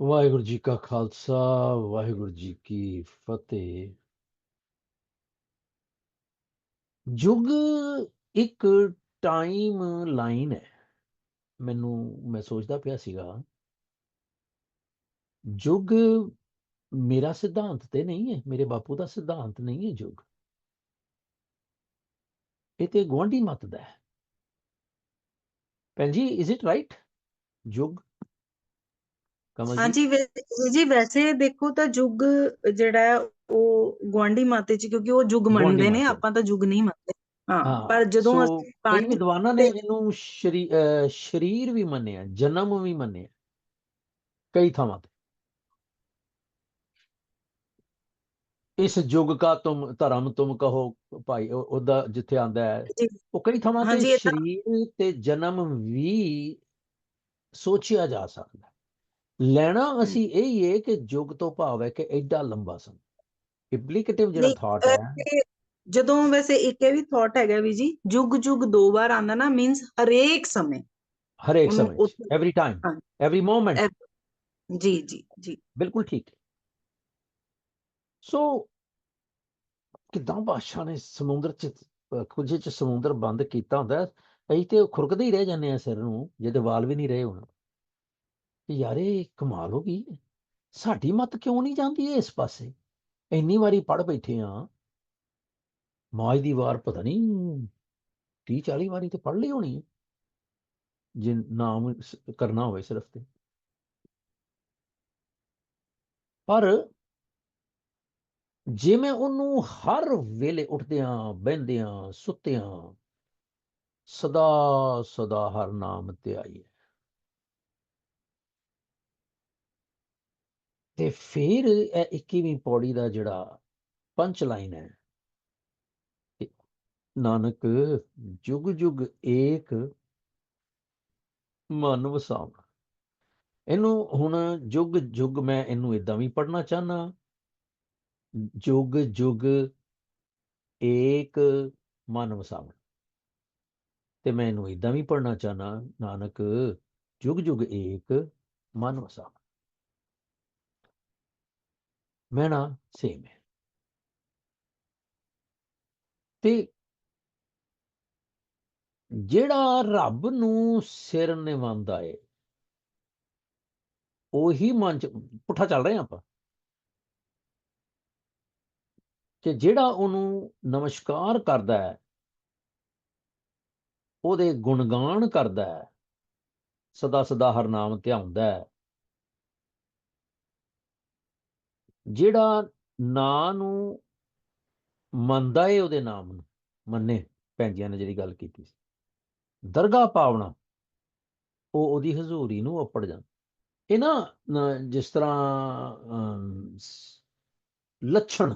ਵਾਹਿਗੁਰੂ ਜੀ ਕਾ ਖਾਲਸਾ, ਵਾਹਿਗੁਰੂ ਜੀ ਕੀ ਫਤਿਹ। ਯੁੱਗ ਇੱਕ ਟਾਈਮ ਲਾਈਨ ਹੈ। ਮੈਨੂੰ, ਮੈਂ ਸੋਚਦਾ ਪਿਆ ਸੀਗਾ। ਯੁੱਗ ਮੇਰਾ ਸਿਧਾਂਤ ਤੇ ਨਹੀਂ ਹੈ, ਮੇਰੇ ਬਾਪੂ ਦਾ ਸਿਧਾਂਤ ਨਹੀਂ ਹੈ ਯੁੱਗ। ਇਹ ਤੇ ਗੁਆਂਢੀ ਮਤ ਦਾ ਹੈ। ਭੈਣ ਜੀ ਇਜ਼ ਇਟ ਰਾਈਟ ਯੁੱਗ ਕਮਲ ਜੀ ਹਾਂਜੀ ਜੀ ਵੈਸੇ ਦੇਖੋ ਤਾਂ ਯੁੱਗ ਜਿਹੜਾ ਉਹ ਗੁਆਂਢੀ ਮਤ ਚ ਕਿਉਂਕਿ ਉਹ ਯੁੱਗ ਮੰਨਦੇ ਨੇ। ਆਪਾਂ ਤਾਂ ਯੁੱਗ ਨਹੀਂ ਮੰਨਦੇ ਹਾਂ ਪਰ ਜਦੋਂ ਅਸੀਂ ਪਾਣੀ ਵਿਦਵਾਨਾਂ ਨੇ ਇਹਨੂੰ ਸ਼ਰੀਰ ਵੀ ਮੰਨਿਆ ਜਨਮ ਵੀ ਮੰਨਿਆ ਕਈ ਥਾਵਾਂ ਤੇ ਇਸ ਯੁੱਗ ਕਾ ਤੁਮ ਧਰਮ ਤੁਮ ਕਹੋ ਭਾਈ ਉਹ- ਉਹਦਾ ਜਿੱਥੇ ਆਂਦਾ ਹੈ ਉਹ ਕਈ ਥਾਵਾਂ ਤੇ ਸ਼ਰੀਰ ਤੇ ਜਨਮ ਵੀ ਸੋਚਿਆ ਜਾ ਸਕਦਾ ਹੈ। ਲੈਣਾ ਅਸੀਂ ਇਹ ਹੀ ਹੈ ਕਿ ਯੁੱਗ ਤੋਂ ਭਾਵ ਹੈ ਕਿ ਐਡਾ ਲੰਬਾ ਸਮਾਂ। ਇੰਪਲੀਕੇਟਿਵ ਜਿਹੜਾ ਥਾਟ ਹੈ। ਜਦੋਂ ਵੈਸੇ ਇੱਕ ਇਹ ਵੀ ਥਾਟ ਹੈਗਾ ਵੀ ਜੀ ਯੁੱਗ ਯੁੱਗ ਦੋ ਵਾਰ ਆਂਦਾ ਨਾ ਮੀਨਸ ਹਰੇਕ ਸਮੇਂ। ਹਰੇਕ ਸਮੇਂ ਐਵਰੀ ਟਾਈਮ। ਐਵਰੀ ਮੋਮੈਂਟ ਜੀ ਜੀ ਜੀ। ਬਿਲਕੁਲ ਠੀਕ। ਸੋ ਕਿਦਾਂ ਬਾਦਸ਼ਾਹ ਨੇ ਸਮੁੰਦਰ ਚ ਖੁੱਜੇ ਚ ਸਮੁੰਦਰ ਬੰਦ ਕੀਤਾ ਹੁੰਦਾ ਅਸੀਂ ਤੇ ਖੁਰਕਦੇ ਹੀ ਰਹਿ ਜਾਂਦੇ ਆ ਸਿਰ ਨੂੰ ਜਿਹਦੇ ਵਾਲ ਵੀ ਨਹੀਂ ਰਹੇ ਹੁਣ। ਕਿ ਯਾਰ ਇਹ ਕਮਾਲ ਹੋ ਗਈ। ਸਾਡੀ ਮਤ ਕਿਉਂ ਨਹੀਂ ਜਾਂਦੀ ਇਸ ਪਾਸੇ? ਇੰਨੀ ਵਾਰੀ ਪੜ ਬੈਠੇ ਆ। ਮਾਜ ਦੀ ਵਾਰ ਪਤਾ ਨਹੀਂ 30 40 ਵਾਰੀ ਤੇ ਪੜ ਲਈ ਹੋਣੀ ਹੈ। ਜੇ ਨਾਮ ਕਰਨਾ ਹੋਵੇ ਸਿਰਫ ਤੇ। ਪਰ ਜੇ ਮੈਂ ਉਹਨੂੰ ਹਰ ਵੇਲੇ ਉੱਠਦਿਆਂ, ਬਹਿੰਦਿਆਂ, ਸੁੱਤਿਆਂ ਸਦਾ ਸਦਾ ਹਰ ਨਾਮ ਤੇ ਆਈ ਹੈ। ਤੇ ਫਿਰ ਇਹ 21ਵੀਂ ਪੌੜੀ ਦਾ ਜਿਹੜਾ ਪੰਚ ਲਾਈਨ ਹੈ ਨਾਨਕ ਜੁਗ ਜੁਗ ਏਕ ਮਨ ਵਸਾਵਣਾ ਇਹਨੂੰ ਹੁਣ ਜੁਗ ਜੁਗ ਮੈਂ ਇਹਨੂੰ ਇਦਾਂ ਵੀ ਪੜਨਾ ਚਾਹਨਾ ਜੁਗ ਜੁਗ ਏਕ ਮਨ ਵਸਾਵਣ ਤੇ ਮੈਂ ਇਹਨੂੰ ਇਦਾਂ ਵੀ ਪੜਨਾ ਚਾਹਨਾ ਨਾਨਕ ਜੁਗ ਜੁਗ ਏਕ ਮਨ ਵਸਾਵਣ ਮਹਿਣਾ ਸੇਮ ਹੈ। ਤੇ ਜਿਹੜਾ ਰੱਬ ਨੂੰ ਸਿਰ ਨਿਵਾਉਂਦਾ ਏ, ਉਹੀ ਮਨ ਚ ਪੁੱਠਾ ਚੱਲ ਰਹੇ ਹਾਂ ਆਪਾਂ। ਕਿ ਜਿਹੜਾ ਉਹਨੂੰ ਨਮਸਕਾਰ ਕਰਦਾ ਹੈ, ਉਹਦੇ ਗੁਣਗਾਨ ਕਰਦਾ ਹੈ, ਸਦਾ ਸਦਾ ਹਰ ਨਾਮ ਧਿਆਉਂਦਾ ਹੈ। ਜਿਹੜਾ ਨਾਂ ਨੂੰ ਮੰਨਦਾ ਏ ਉਹਦੇ ਨਾਮ ਨੂੰ ਮੰਨੇ ਭੈਣਜੀਆਂ ਨੇ ਜਿਹੜੀ ਗੱਲ ਕੀਤੀ ਸੀ। ਦਰਗਾਹ ਪਾਵਣਾ ਉਹ ਉਹਦੀ ਹਜ਼ੂਰੀ ਨੂੰ ਉੱਪੜ ਜਾਂਦਾ ਇਹ ਨਾ ਜਿਸ ਤਰ੍ਹਾਂ ਲੱਛਣ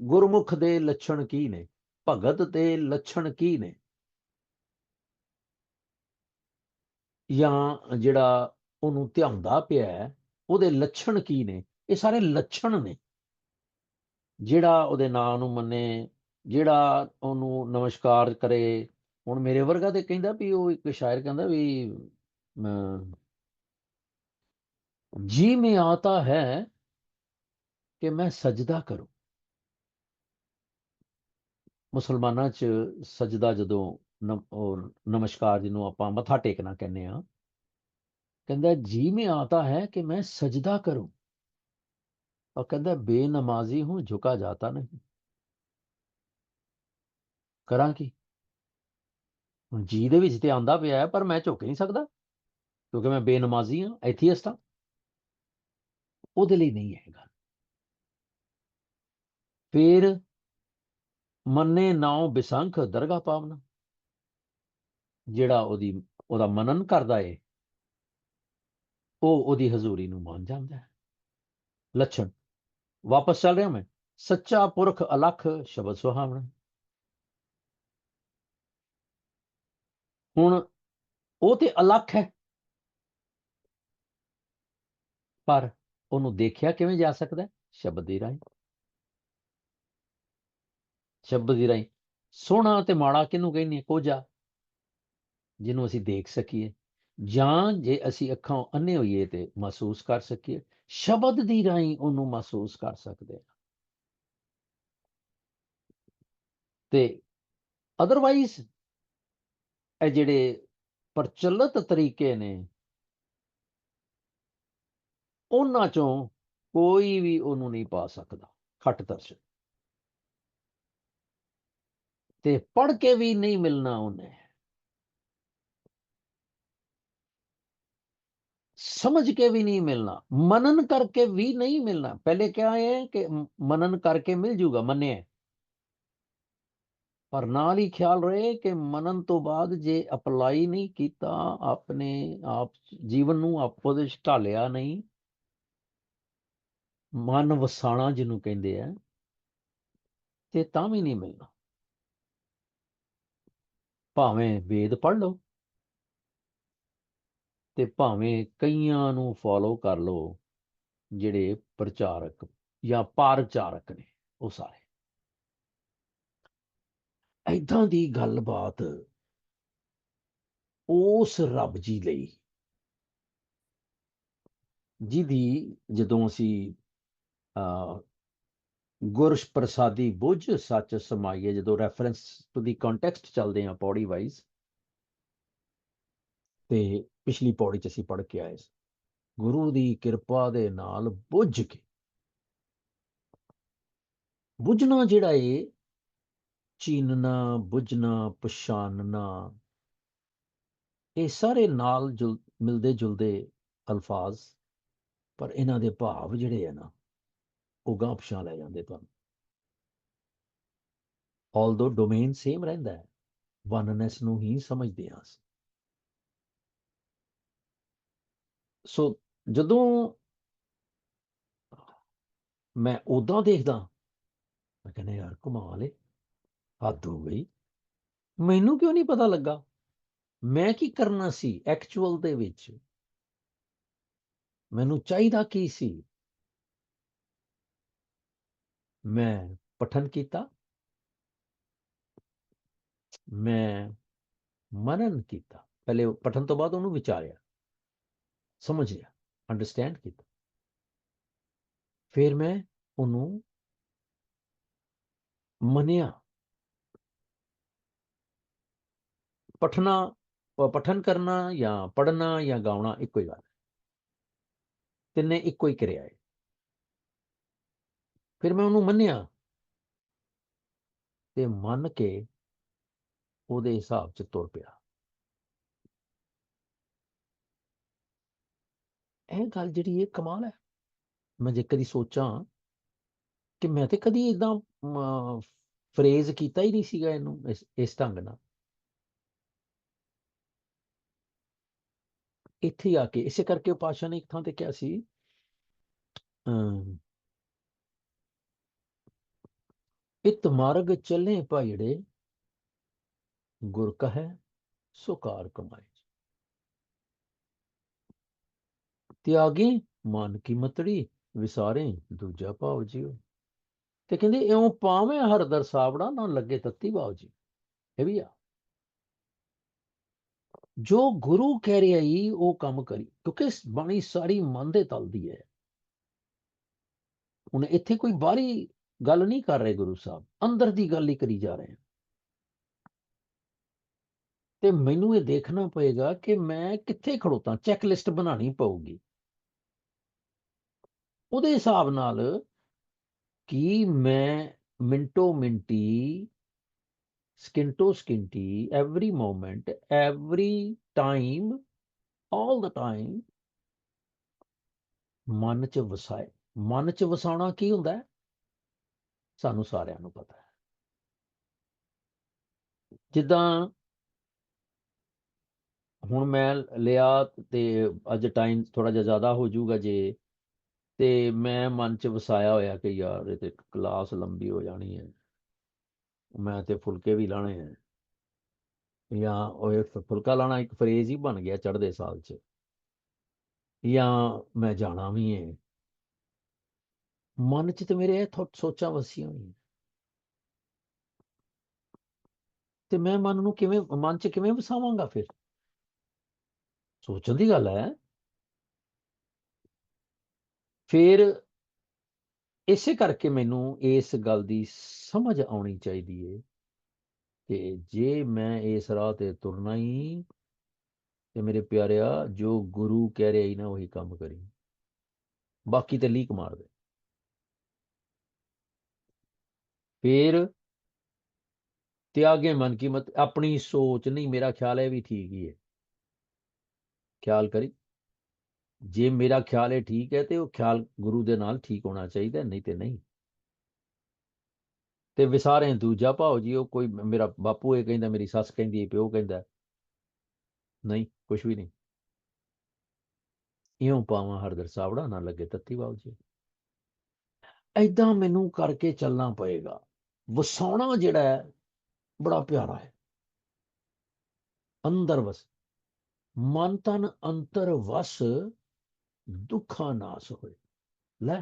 ਗੁਰਮੁਖ ਦੇ ਲੱਛਣ ਕੀ ਨੇ ਭਗਤ ਦੇ ਲੱਛਣ ਕੀ ਨੇ? ਜਾਂ ਜਿਹੜਾ ਉਹਨੂੰ ਧਿਆਉਂਦਾ ਪਿਆ ਹੈ, ਉਹਦੇ ਲੱਛਣ ਕੀ ਨੇ? ਇਹ ਸਾਰੇ ਲੱਛਣ ਨੇ। ਜਿਹੜਾ ਉਹਦੇ ਨਾਂ ਨੂੰ ਮੰਨੇ, ਜਿਹੜਾ ਉਹਨੂੰ ਨਮਸਕਾਰ ਕਰੇ। ਹੁਣ ਮੇਰੇ ਵਰਗਾ ਤੇ ਕਹਿੰਦਾ ਵੀ ਉਹ ਇੱਕ ਸ਼ਾਇਰ ਕਹਿੰਦਾ ਵੀ ਜੀ ਮੈਂ ਆਤਾ ਹੈ ਕਿ ਮੈਂ ਸਜਦਾ ਕਰੂੰ। ਮੁਸਲਮਾਨਾਂ 'ਚ ਸਜਦਾ ਜਦੋਂ ਨਮਸਕਾਰ ਜਿਹਨੂੰ ਆਪਾਂ ਮੱਥਾ ਟੇਕਣਾ ਕਹਿੰਦੇ ਆ ਕਹਿੰਦਾ ਜੀ में आता है ਕਿ ਮੈਂ ਸਜਦਾ ਕਰੂं और ਕਹਿੰਦਾ ਬੇਨਮਾਜ਼ੀ ਹੂੰ ਝੁਕਾ ਜਾਤਾ ਨਹੀਂ ਕਰਾਂ ਕੀ ਹੁਣ ਜੀ ਦੇ ਵਿੱਚ ਤੇ ਆਂਦਾ ਪਿਆ ਹੈ, ਪਰ ਮੈਂ ਝੁਕ ਨਹੀਂ ਸਕਦਾ ਕਿਉਂਕਿ ਮੈਂ ਬੇਨਮਾਜ਼ੀ ਹਾਂ ਐਥੀਅਸਟ ਹਾਂ ਉਹਦੇ ਲਈ ਨਹੀਂ ਹੈ ਗੱਲ ਫਿਰ ਮੰਨੇ ਨਾਉ ਬਿਸੰਖ ਦਰਗਾਹ ਪਾਵਨਾ ਜਿਹੜਾ ਉਹਦੀ ਉਹਦਾ ਮਨਨ ਕਰਦਾ ਏ ਉਹ ਉਹਦੀ ਹਜ਼ੂਰੀ ਨੂੰ ਮੰਨ ਜਾਂਦਾ ਹੈ। ਲੱਛਣ, ਵਾਪਸ ਚੱਲ ਰਿਹਾ ਮੈਂ। ਸੱਚਾ ਪੁਰਖ ਅਲਖ ਸ਼ਬਦ ਸੁਹਾਵਣਾ। ਹੁਣ ਉਹ ਤੇ ਅਲਖ ਹੈ। ਪਰ ਉਹਨੂੰ ਦੇਖਿਆ ਕਿਵੇਂ ਜਾ ਸਕਦਾ ਸ਼ਬਦ ਦੀ ਰਾਹੀਂ। ਸ਼ਬਦ ਦੀ ਰਾਹੀਂ। ਸੋਹਣਾ ਤੇ ਮਾੜਾ ਕਿਹਨੂੰ ਕਹਿੰਦੇ ਕੋਝਾ। ਜਿਹਨੂੰ ਅਸੀਂ ਦੇਖ ਸਕੀਏ। ਜਾਂ ਜੇ ਅਸੀਂ ਅੱਖਾਂ ਅੰਨੇ ਹੋਈਏ ਤੇ ਮਹਿਸੂਸ ਕਰ ਸਕੀਏ, ਸ਼ਬਦ ਦੀ ਰਾਹੀਂ ਉਹਨੂੰ ਮਹਿਸੂਸ ਕਰ ਸਕਦੇ ਹਾਂ। ਤੇ ਅਦਰਵਾਈਜ਼ ਇਹ ਜਿਹੜੇ ਪ੍ਰਚਲਿਤ ਤਰੀਕੇ ਨੇ, ਉਹਨਾਂ ਚੋਂ ਕੋਈ ਵੀ ਉਹਨੂੰ ਨਹੀਂ ਪਾ ਸਕਦਾ, ਖੱਟ ਦਰਸ਼ਨ ਤੇ ਪੜ ਕੇ ਵੀ ਨਹੀਂ ਮਿਲਣਾ ਉਹਨੇ। ਸਮਝ ਕੇ ਵੀ ਨਹੀਂ ਮਿਲਣਾ, ਮਨਨ ਕਰਕੇ ਵੀ ਨਹੀਂ ਮਿਲਣਾ। ਪਹਿਲੇ ਕਿਹਾ ਹੈ ਕਿ ਮ- ਮਨਨ ਕਰਕੇ ਮਿਲ ਜੂਗਾ, ਮੰਨਿਆ ਪਰ ਨਾਲ ਹੀ ਖਿਆਲ ਰਹੇ ਕਿ ਮਨਨ ਤੋਂ ਬਾਅਦ ਜੇ ਅਪਲਾਈ ਨਹੀਂ ਕੀਤਾ, ਆਪਣੇ ਆਪ ਜੀਵਨ ਨੂੰ ਆਪੋ ਦੇ ਢਾਲਿਆ ਨਹੀਂ, ਮਨ ਵਸਾਣਾ ਜਿਹਨੂੰ ਕਹਿੰਦੇ ਆ, ਤੇ ਤਾਂ ਵੀ ਨਹੀਂ ਮਿਲਣਾ। ਭਾਵੇਂ ਵੇਦ ਪੜ੍ਹ ਲਓ। ਤੇ ਭਾਵੇਂ ਕਈਆਂ ਨੂੰ ਫੋਲੋ ਕਰ ਲਓ, ਜਿਹੜੇ ਪ੍ਰਚਾਰਕ ਜਾਂ ਪ੍ਰਚਾਰਕ ਨੇ ਉਹ ਸਾਰੇ। ਐਦਾਂ ਦੀ ਗੱਲਬਾਤ ਉਸ ਰੱਬ ਜੀ ਲਈ, ਜਿਹਦੀ ਜਦੋਂ ਅਸੀਂ ਅ ਗੁਰਸ਼ ਪ੍ਰਸਾਦੀ ਬੁੱਝ ਸੱਚ ਸਮਾਈਏ, ਜਦੋਂ ਰੈਫਰੈਂਸ ਟੂ ਦੀ ਕੰਟੈਕਸਟ ਚੱਲਦੇ ਆ ਪੌੜੀ ਵਾਈਜ਼ ਤੇ ਪਿਛਲੀ ਪੌੜੀ ਚ ਅਸੀਂ ਪੜ੍ਹ ਕੇ ਆਏ ਸੀ। ਗੁਰੂ ਦੀ ਕਿਰਪਾ ਦੇ ਨਾਲ ਬੁੱਝ ਕੇ। ਬੁੱਝਣਾ ਜਿਹੜਾ ਏ, ਚੀਨਣਾ, ਬੁੱਝਣਾ, ਪਛਾਨਣਾ, ਇਹ ਸਾਰੇ ਨਾਲ ਜੁਲ, ਮਿਲਦੇ ਜੁਲਦੇ ਅਲਫਾਜ਼, ਪਰ ਇਹਨਾਂ ਦੇ ਭਾਵ ਜਿਹੜੇ ਆ ਨਾ, ਉਹ ਗਾਂਹ ਪਛਾਣ ਲੈ ਜਾਂਦੇ ਤੁਹਾਨੂੰ। ਆਲਦੋ ਡੋਮੇਨ ਸੇਮ ਰਹਿੰਦਾ ਹੈ ਵਨਨੈਸ ਨੂੰ ਹੀ ਸਮਝਦੇ ਹਾਂ ਅਸੀਂ। ਸੋ ਜਦੋਂ ਮੈਂ ਉਦਾਂ ਦੇਖਦਾ, ਮੈਂ ਕਹਿੰਦਾ, ਯਾਰ, ਕਮਾਲ ਏ, ਹੱਦ ਹੋ ਗਈ। ਮੈਨੂੰ ਕਿਉਂ ਨਹੀਂ ਪਤਾ ਲੱਗਾ? ਮੈਂ ਕੀ ਕਰਨਾ ਸੀ ਐਕਚੁਅਲ ਦੇ ਵਿੱਚ? ਮੈਨੂੰ ਚਾਹੀਦਾ ਕੀ ਸੀ? ਮੈਂ ਪਠਨ ਕੀਤਾ। ਮੈਂ ਮਨਨ ਕੀਤਾ। ਪਹਿਲੇ ਪਠਨ ਤੋਂ ਬਾਅਦ ਉਹਨੂੰ ਵਿਚਾਰਿਆ। ਸਮਝ ਲਿਆ ਅੰਡਰਸਟੈਂਡ ਕੀਤਾ। ਫਿਰ ਮੈਂ ਉਹਨੂੰ ਮੰਨਿਆ। ਪਠਨਾ ਪਠਨ ਕਰਨਾ ਜਾਂ ਪੜਨਾ ਜਾਂ ਗਾਉਣਾ ਇੱਕੋ ਹੀ ਗੱਲ ਤਿੰਨੇ ਇੱਕੋ ਹੀ ਕਿਰਿਆ ਹੈ। ਫਿਰ ਮੈਂ ਉਹਨੂੰ ਮੰਨਿਆ ਤੇ ਮੰਨ ਕੇ ਉਹਦੇ ਹਿਸਾਬ 'ਚ ਤੁਰ ਪਿਆ। ਇਹ ਗੱਲ ਜਿਹੜੀ ਇਹ ਕਮਾਲ ਹੈ। ਮੈਂ ਜੇ ਕਦੀ ਸੋਚਾਂ ਕਿ ਮੈਂ ਤੇ ਕਦੀ ਇਦਾਂ ਫਰੇਜ਼ ਕੀਤਾ ਹੀ ਨਹੀਂ ਸੀਗਾ ਇਹਨੂੰ ਇਸ ਇਸ ਢੰਗ ਨਾਲ। ਇੱਥੇ ਆ ਕੇ ਇਸੇ ਕਰਕੇ ਉਹ ਪਾਸ਼ਾ ਨੇ ਇੱਕ ਥਾਂ ਤੇ ਕਿਹਾ ਸੀ ਅਮ, ਇਤ ਮਾਰਗ ਚੱਲੇ ਭਾਈੜੇ ਗੁਰ ਕਹੈ ਸੁਕਾਰ ਕਮਾਏ। ਤਿਆਗੀ ਮਨ ਕੀ ਮਤੜੀ, ਵਿਸਾਰੇ ਦੂਜਾ ਭਾਵ ਜੀਓ। ਤੇ ਕਹਿੰਦੇ ਇਉਂ ਪਾਵੇਂ ਹਰ ਦਰ ਸਾਵੜਾ ਨਾ ਲੱਗੇ ਤੱਤੀ ਭਾਵ ਜੀ ਇਹ ਵੀ ਆ। ਜੋ ਗੁਰੂ ਕਹਿ ਰਿਹਾ ਈ, ਉਹ ਕੰਮ ਕਰੀ। ਕਿਉਂਕਿ ਬਾਣੀ ਸਾਰੀ ਮਨ ਦੇ ਤਲ ਦੀ ਹੈ ਹੁਣ ਇੱਥੇ ਕੋਈ ਬਾਹਰੀ ਗੱਲ ਨਹੀਂ ਕਰ ਰਹੇ ਗੁਰੂ ਸਾਹਿਬ। ਅੰਦਰ ਦੀ ਗੱਲ ਹੀ ਕਰੀ ਜਾ ਰਹੇ ਤੇ ਮੈਨੂੰ ਇਹ ਦੇਖਣਾ ਪਏਗਾ ਕਿ ਮੈਂ ਕਿੱਥੇ ਖੜੋਤਾ? ਚੈੱਕ ਲਿਸਟ ਬਣਾਉਣੀ ਪਊਗੀ। ਉਹਦੇ ਹਿਸਾਬ ਨਾਲ ਕਿ ਮੈਂ ਮਿੰਟੋ ਮਿੰਟੀ, ਸਕਿੰਟੋ ਸਕਿੰਟੀ every moment every time all ਦਾ ਟਾਈਮ ਮਨ ਚ ਵਸਾਏ। ਮਨ ਚ ਵਸਾਉਣਾ ਕੀ ਹੁੰਦਾ? ਹੈ ਸਾਨੂੰ ਸਾਰਿਆਂ ਨੂੰ ਪਤਾ ਹੈ। ਜਿੱਦਾਂ ਹੁਣ ਮੈਂ ਲਿਆ ਤੇ ਅੱਜ ਟਾਈਮ ਥੋੜਾ ਜਿਹਾ ਜ਼ਿਆਦਾ ਹੋ ਜਾਊਗਾ ਜੇ ਤੇ ਮੈਂ ਮਨ ਚ ਵਸਾਇਆ ਹੋਇਆ ਕਿ ਯਾਰ ਇਹ ਤੇ ਕਲਾਸ ਲੰਬੀ ਹੋ ਜਾਣੀ ਹੈ। ਮੈਂ ਤੇ ਫੁਲਕੇ ਵੀ ਲਾਣੇ ਹੈ। ਜਾਂ ਉਹ ਇੱਕ ਫੁਲਕਾ ਲਾਣਾ ਇੱਕ ਫਰੇਜ਼ ਹੀ ਬਣ ਗਿਆ ਚੜ੍ਹਦੇ ਸਾਲ ਚ। ਜਾਂ ਮੈਂ ਜਾਣਾ ਵੀ ਹੈ। ਮਨ ਚ ਤੇ ਮੇਰੇ ਇਹ ਥੋਟ ਸੋਚਾਂ ਵਸੀਆਂ ਹੋਈਆਂ। ਤੇ ਮੈਂ ਮਨ ਨੂੰ ਕਿਵੇਂ, ਮਨ ਚ ਕਿਵੇਂ ਵਸਾਵਾਂਗਾ ਫਿਰ? ਸੋਚਣ ਦੀ ਗੱਲ ਹੈ। ਫਿਰ ਇਸੇ ਕਰਕੇ ਮੈਨੂੰ ਇਸ ਗੱਲ ਦੀ ਸਮਝ ਆਉਣੀ ਚਾਹੀਦੀ ਹੈ ਕਿ ਜੇ ਮੈਂ ਇਸ ਰਾਹ ਤੇ ਤੁਰਨਾ ਹੀ ਤੇ ਮੇਰੇ ਪਿਆਰਿਆ, ਜੋ ਗੁਰੂ ਕਹਿ ਰਿਹਾ ਹੀ ਨਾ, ਉਹੀ ਕੰਮ ਕਰੀ। ਬਾਕੀ ਤੇ ਲੀਕ ਮਾਰ ਦੇ। ਫਿਰ ਤਿਆਗੇ ਮਨ ਕੀ ਮਤ, ਆਪਣੀ ਸੋਚ ਨਹੀਂ, ਮੇਰਾ ਖਿਆਲ ਹੈ ਵੀ ਠੀਕ ਹੀ ਹੈ ਖਿਆਲ ਕਰੀ। ਜੇ ਮੇਰਾ ਖਿਆਲ ਹੈ ਠੀਕ ਹੈ ਤੇ ਉਹ ਖਿਆਲ ਗੁਰੂ ਦੇ ਨਾਲ ਠੀਕ ਹੋਣਾ ਚਾਹੀਦਾ ਨਹੀਂ ਤੇ ਨਹੀਂ। ਤੇ ਵਿਸਾਰੇ ਦੂਜਾ ਭਾਉ ਜੀ, ਉਹ ਕੋਈ ਮੇਰਾ ਬਾਪੂ ਇਹ ਕਹਿੰਦਾ, ਮੇਰੀ ਸੱਸ ਕਹਿੰਦੀ ਹੈ, ਪਿਓ ਕਹਿੰਦਾ ਨਹੀਂ ਕੁਝ ਵੀ ਨਹੀਂ। ਇਉਂ ਪਾਵਾਂ ਹਰਦਰ ਸਾਵੜਾ ਨਾ ਲੱਗੇ ਤੱਤੀ ਬਾਉ ਜੀ। ਐਦਾਂ ਮੈਨੂੰ ਕਰਕੇ ਚੱਲਣਾ ਪਏਗਾ। ਵਸਾਉਣਾ ਜਿਹੜਾ ਹੈ, ਬੜਾ ਪਿਆਰਾ ਹੈ। ਅੰਦਰ ਵਸ। ਮਨ ਤਨ ਅੰਤਰ ਵਸ। ਦੁੱਖਾਂ ਨਾਸ ਹੋਏ। ਲੈ,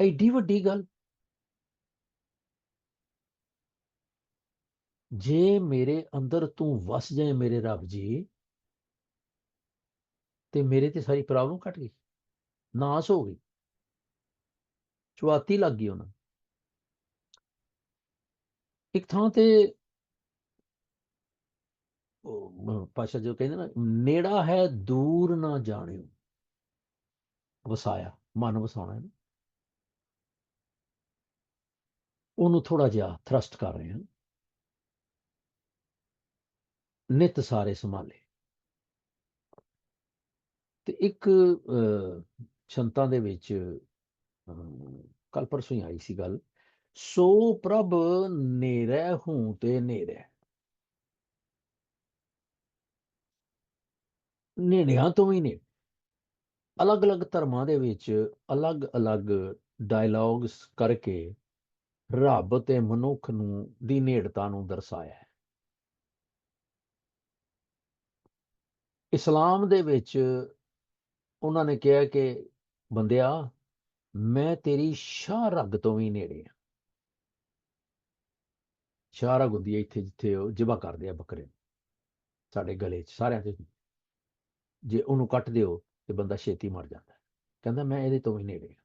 ਐਡੀ ਵੱਡੀ ਗੱਲ। ਜੇ ਮੇਰੇ ਅੰਦਰ ਤੂੰ ਵਸ ਜਾਏ ਮੇਰੇ ਰੱਬ ਜੀ, ਤੇ ਮੇਰੇ ਤੇ ਸਾਰੀ ਪ੍ਰੋਬਲਮ ਘਟ ਗਈ, ਨਾਸ ਹੋ ਗਈ ਚੁਆਤੀ ਲੱਗ ਗਈ ਉਹਨਾਂ ਇੱਕ ਥਾਂ ਤੇ ਪਾਸ਼ਾ ਜੋ ਕਹਿੰਦੇ ਨਾ, ਨੇੜਾ ਹੈ ਦੂਰ ਨਾ ਜਾਣਿਓ। ਵਸਾਇਆ ਮਨ ਵਸਾਉਣਾ ਹੈ ਉਹਨੂੰ ਥੋੜਾ ਜਿਹਾ ਥਰਸਟ ਕਰ ਰਹੇ ਹਾਂ। ਨਿਤ ਸਾਰੇ ਸੰਭਾਲੇ। ਤੇ ਇੱਕ ਅਹ, ਸੰਤਾਂ ਦੇ ਵਿੱਚ ਕੱਲ ਪਰਸੋਂ ਹੀ ਆਈ ਸੀ ਗੱਲ। ਸੋ ਪ੍ਰਭ ਨੇਰੇ ਹੂੰ ਤੇ ਨੇਰੇ। ਨੇੜਿਆਂ ਤੋਂ ਵੀ ਨੇ ਅਲੱਗ-ਅਲੱਗ ਧਰਮਾਂ ਦੇ ਵਿੱਚ ਅਲੱਗ-ਅਲੱਗ ਡਾਇਲੌਗਸ ਕਰਕੇ ਰੱਬ ਤੇ ਮਨੁੱਖ ਨੂੰ ਦੀ ਨੇੜਤਾ ਨੂੰ ਦਰਸਾਇਆ ਹੈ ਇਸਲਾਮ ਦੇ ਵਿੱਚ ਉਹਨਾਂ ਨੇ ਕਿਹਾ ਕਿ, ਬੰਦਿਆ, ਮੈਂ ਤੇਰੀ ਸ਼ਾਹ ਰੱਗ ਤੋਂ ਵੀ ਨੇੜੇ ਆ ਸ਼ਾਹ ਰਗ ਹੁੰਦੀ ਹੈ ਇੱਥੇ ਜਿੱਥੇ ਉਹ ਜਿਬਾ ਕਰਦੇ ਆ ਬੱਕਰੇ ਨੂੰ। ਸਾਡੇ ਗਲੇ 'ਚ, ਸਾਰਿਆਂ 'ਚ ਜੇ ਉਹਨੂੰ ਕੱਟ ਦਿਓ ਤੇ ਬੰਦਾ ਛੇਤੀ ਮਰ ਜਾਂਦਾ ਕਹਿੰਦਾ ਮੈਂ ਇਹਦੇ ਤੋਂ ਵੀ ਨੇੜੇ ਆ